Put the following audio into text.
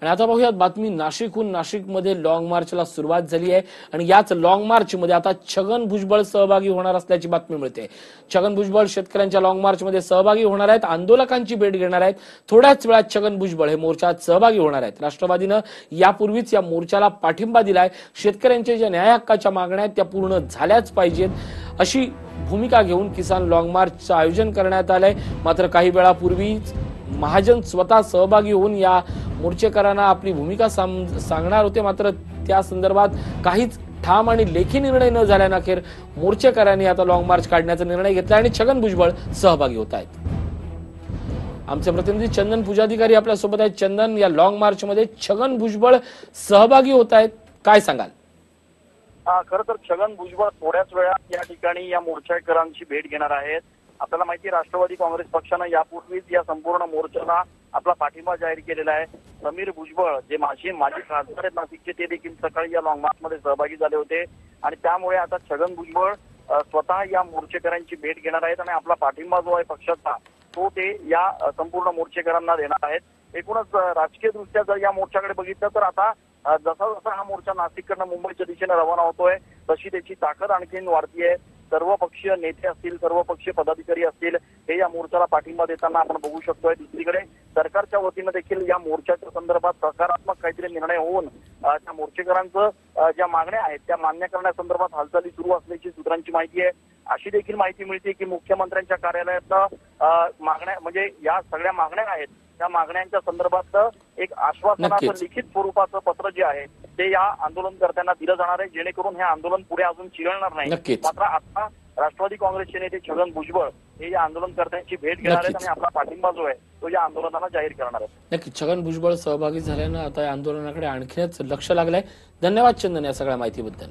आणि आता पाहूयात बातमी नाशिकहून. नाशिकमध्ये लॉंग मार्चला सुरुवात झाली आहे. आणि याच लॉंग मार्चमध्ये आता छगन भुजबळ सहभागी होणार असल्याची बातमी मिळते. छगन भुजबळ शेतकऱ्यांच्या लॉंग मार्चमध्ये सहभागी होणार आहेत. आंदोलकांची भेट घेणार आहेत. थोड्याच वेळात छगन भुजबळ हे मोर्चात सहभागी होणार आहेत. राष्ट्रवादीनं यापूर्वीच या मोर्चाला पाठिंबा दिलाय. शेतकऱ्यांच्या ज्या न्याय हक्काच्या मागण्या आहेत त्या पूर्ण झाल्याच पाहिजेत. अशी भूमिका घेऊन किसान लॉंग मार्चचं आयोजन करण्यात आलंय. मात्र काही वेळापूर्वीच महाजन स्वतः सहभागी होऊन या मोर्चेकरांना आपली भूमिका सांगणार होते मात्र त्या संदर्भात काहीच ठाम आणि लेखी निर्णय न झाल्यानं अखेर मोर्चेकरांनी आता लॉंग मार्च काढण्याचा निर्णय घेतला आणि छगन भुजबळ सहभागी होत आहेत. आमचे प्रतिनिधी चंदन पूजाधिकारी आपल्यासोबत आहेत. चंदन या लॉंग मार्च मध्ये छगन भुजबळ सहभागी होत आहेत. काय सांगाल? हा, तर छगन भुजबळ थोड्याच वेळात या ठिकाणी या मोर्चेकरांची भेट घेणार आहेत. आपल्याला माहिती राष्ट्रवादी काँग्रेस पक्षानं यापूर्वीच या संपूर्ण मोर्चाला आपला पाठिंबा जाहीर केलेला आहे. समीर भुजबळ जे माझी माजी खासदार आहेत नाशिकचे ते देखील सकाळी या लॉंग मार्च मध्ये सहभागी झाले होते. आणि त्यामुळे आता छगन भुजबळ स्वतः या मोर्चेकरांची भेट घेणार आहेत आणि आपला पाठिंबा जो आहे पक्षाचा तो ते या संपूर्ण मोर्चेकरांना देणार आहेत. एकूणच राजकीय दृष्ट्या जर या मोर्चाकडे बघितलं तर आता जसा जसा हा मोर्चा नाशिककडनं मुंबईच्या दिशेने रवाना होतोय तशी त्याची ताकद आणखीन वाढतीये. सर्व पक्षीय नेते असतील सर्व पक्षीय पदाधिकारी असतील हे या मोर्चाला पाठिंबा देताना आपण बघू शकतोय दुसरीकडे सरकारच्या वतीनं देखील या मोर्चाच्या संदर्भात सकारात्मक काहीतरी निर्णय होऊन त्या मोर्चेकरांचं ज्या मागण्या आहेत त्या मान्य करण्यासंदर्भात हालचाली सुरू असल्याची सूत्रांची माहिती आहे अशी देखील माहिती मिळते की मुख्यमंत्र्यांच्या कार्यालयातनं अ, मागण्या म्हणजे या सगळ्या मागण्या आहेत त्या मागण्यांच्या संदर्भात एक आश्वासनाचं. लिखित स्वरूपाचं पत्र जे आहे ते या आंदोलनकर्त्यांना दिलं जाणार आहे जेणेकरून हे आंदोलन पुढे अजून चिघळणार नाही. नक्कीच. मात्र आता राष्ट्रवादी काँग्रेसचे नेते छगन भुजबळ हे या आंदोलनकर्त्यांची भेट घेणार आहेत नक्कीच. आणि आपला पाठिंबा जो आहे तो या आंदोलनाला जाहीर करणार आहे नक्की छगन भुजबळ सहभागी झाल्यानं आता या आंदोलनाकडे आणखीनच लक्ष लागलंय. धन्यवाद चंदन या सगळ्या माहितीबद्दल.